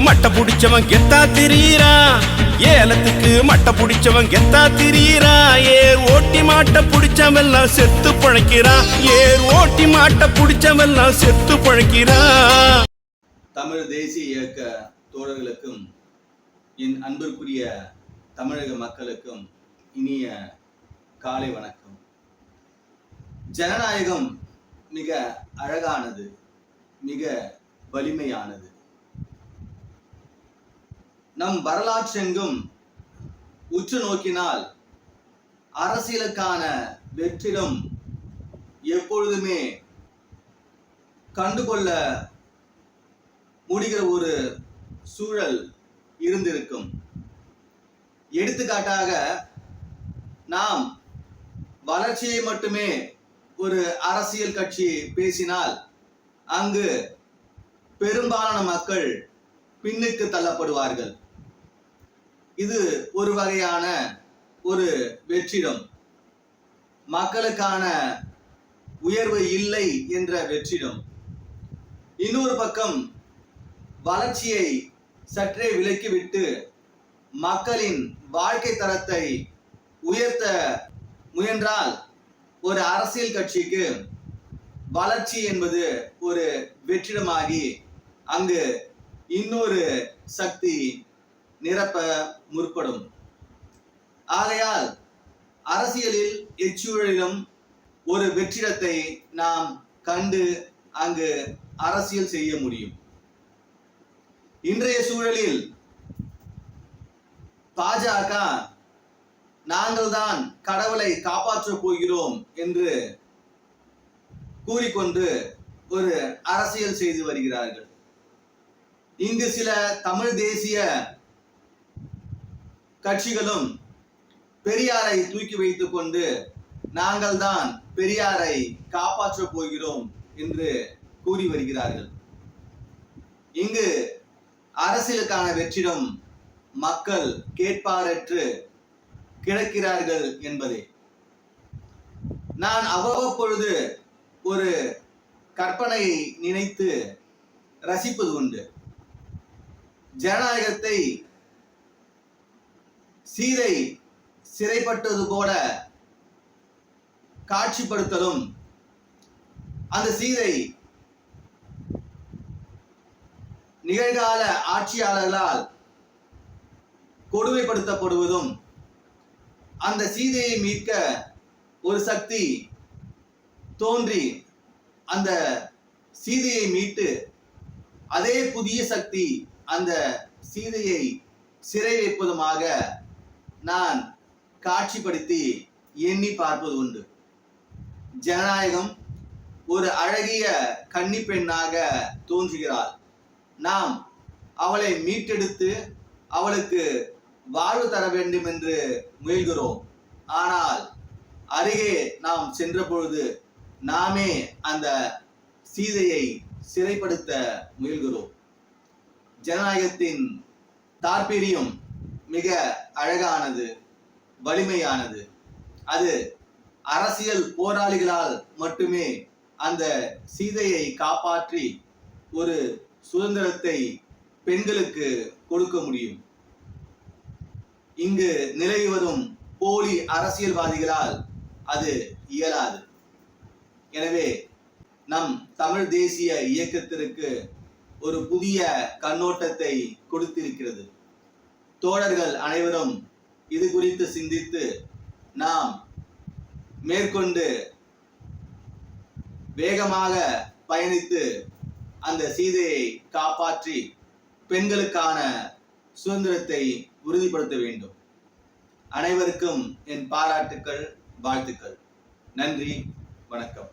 மட்டை புடிச்சவன் கெத்தா திரியறான் ஏலத்துக்கு மட்டை புடிச்சவன் கெத்தா திரியறான் ஏர் ஓட்டி மாட்டை புடிச்சவெல்லாம் செத்து பழைக்கிறான் ஏர் ஓட்டி மாட்டை புடிச்சவெல்லாம் செத்து பழைக்கிறான் தமிழ் தேசிய இயக்க தோழர்களுக்கும் என் அன்பிற்குரிய தமிழக மக்களுக்கும் இனிய காலை வணக்கம். ஜனநாயகம் மிக அழகானது மிக வலிமையானது. நம் வரலாற்றெங்கும் உற்று நோக்கினால் அரசியலுக்கான வெற்றிடம் எப்பொழுதுமே கண்டுகொள்ள முடிகிற ஒரு சூழல் இருந்திருக்கும். எடுத்துக்காட்டாக நாம் வளர்ச்சியை மட்டுமே ஒரு அரசியல் கட்சி பேசினால் அங்கு பெரும்பாலான மக்கள் பின்னுக்கு தள்ளப்படுவார்கள். இது ஒரு வகையான ஒரு வெற்றிடம். மக்களுக்கான உயர்வு இல்லை என்ற வெற்றிடம். இன்னொரு பக்கம் வளர்ச்சியை சற்றே விலக்கிவிட்டு மக்களின் வாழ்க்கை தரத்தை உயர்த்த முயன்றால் ஒரு அரசியல் கட்சிக்கு வளர்ச்சி என்பது ஒரு வெற்றிடமாகி அங்கு இன்னொரு சக்தி நிரப்ப முற்படும். ஆகையால் அரசியலில் எச்சூழலிலும் ஒரு வெற்றிடத்தை நாம் கண்டு அங்கு அரசியல் செய்ய முடியும். இன்றைய சூழலில் பாஜக நாங்கள் தான் கடவுளை காப்பாற்றப் போகிறோம் என்று கூறிக்கொண்டு ஒரு அரசியல் செய்து வருகிறார்கள். இங்கு சில தமிழ் தேசிய கட்சிகளும் பெரியாரை தூக்கி வைத்துக் கொண்டு நாங்கள் தான் பெரியாரை காப்பாற்றப் போகிறோம் என்று கூறி வருகிறார்கள். இங்கு அரசியலுக்கான வெற்றிடம் மக்கள் கேட்பாரற்று கிடக்கிறார்கள் என்பதே. நான் அவ்வப்பொழுது ஒரு கற்பனையை நினைத்து ரசிப்பது உண்டு. ஜனநாயகத்தை சீதை சிறைப்பட்டது போல காட்சிப்படுத்தலும். அந்த சீதை நிகழ்கால ஆட்சியாளர்களால் கொடுமைப்படுத்தப்படுவதும் அந்த சீதையை மீட்க ஒரு சக்தி தோன்றி அந்த சீதையை மீட்டு அதே புதிய சக்தி அந்த சீதையை சிறை வைப்பதுமாக நான் காட்சிப்படுத்தி எண்ணி பார்ப்பது உண்டு. ஜனநாயகம் ஒரு அழகிய கன்னி பெண்ணாக தோன்றுகிறாள். நாம் அவளை மீட்டெடுத்து அவளுக்கு வாழ்வு தர வேண்டும் என்று முயல்கிறோம். ஆனால் அருகே நாம் சென்ற பொழுது நாமே அந்த சீதையை சிறைப்படுத்த முயல்கிறோம். ஜனநாயகத்தின் தாற்பீரியம் மிக அழகானது வலிமையானது. அது அரசியல் போராளிகளால் மட்டுமே அந்த சீதையை காப்பாற்றி ஒரு சுதந்திரத்தை பெண்களுக்கு கொடுக்க முடியும். இங்கு நிலவி வரும் போலி அரசியல்வாதிகளால் அது இயலாது. எனவே நம் தமிழ் தேசிய இயக்கத்திற்கு ஒரு புதிய கண்ணோட்டத்தை கொடுத்திருக்கிறது. தோழர்கள் அனைவரும் இது குறித்து சிந்தித்து நாம் மேற்கொண்டு வேகமாக பயணித்து அந்த சீதையை காப்பாற்றி பெண்களுக்கான சுதந்திரத்தை உறுதிப்படுத்த வேண்டும். அனைவருக்கும் என் பாராட்டுக்கள் வாழ்த்துக்கள். நன்றி வணக்கம்.